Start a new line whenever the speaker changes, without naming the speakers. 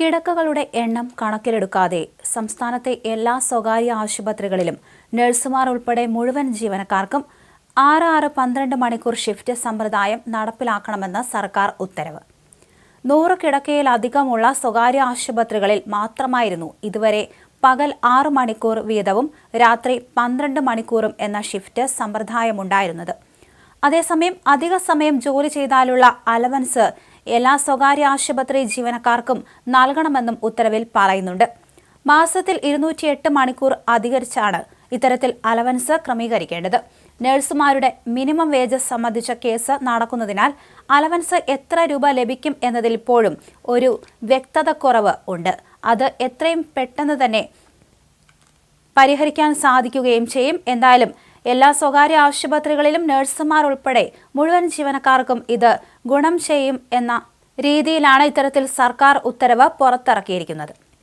കിടക്കകളുടെ എണ്ണം കണക്കിലെടുക്കാതെ സംസ്ഥാനത്തെ എല്ലാ സ്വകാര്യ ആശുപത്രികളിലും നഴ്സുമാർ ഉൾപ്പെടെ മുഴുവൻ ജീവനക്കാർക്കും ആറ് ആറ് പന്ത്രണ്ട് മണിക്കൂർ ഷിഫ്റ്റ് സമ്പ്രദായം നടപ്പിലാക്കണമെന്ന് സർക്കാർ ഉത്തരവ്. നൂറ് കിടക്കയിലധികമുള്ള സ്വകാര്യ ആശുപത്രികളിൽ മാത്രമായിരുന്നു ഇതുവരെ പകൽ ആറ് മണിക്കൂർ വീതവും രാത്രി പന്ത്രണ്ട് മണിക്കൂറും എന്ന ഷിഫ്റ്റ് സമ്പ്രദായമുണ്ടായിരുന്നത്. അതേസമയം അധിക സമയം ജോലി ചെയ്താലുള്ള അലവൻസ് എല്ലാ സ്വകാര്യ ആശുപത്രി ജീവനക്കാർക്കും നൽകണമെന്നും ഉത്തരവിൽ പറയുന്നുണ്ട്. മാസത്തിൽ ഇരുന്നൂറ്റിയെട്ട് മണിക്കൂർ അധികരിച്ചാണ് ഇത്തരത്തിൽ അലവൻസ് ക്രമീകരിക്കേണ്ടത്. നഴ്സുമാരുടെ മിനിമം വേജസ് സംബന്ധിച്ച കേസ് നടക്കുന്നതിനാൽ അലവൻസ് എത്ര രൂപ ലഭിക്കും എന്നതിൽ ഇപ്പോഴും ഒരു വ്യക്തത കുറവ് ഉണ്ട്. അത് എത്രയും പെട്ടെന്ന് തന്നെ പരിഹരിക്കാൻ സാധിക്കുകയും ചെയ്യും. എന്തായാലും എല്ലാ സ്വകാര്യ ആശുപത്രികളിലും നഴ്സുമാർ ഉൾപ്പെടെ മുഴുവൻ ജീവനക്കാർക്കും ഇത് ഗുണം ചെയ്യും എന്ന രീതിയിലാണ് ഇത്തരത്തിൽ സർക്കാർ ഉത്തരവ് പുറത്തിറക്കിയിരിക്കുന്നത്.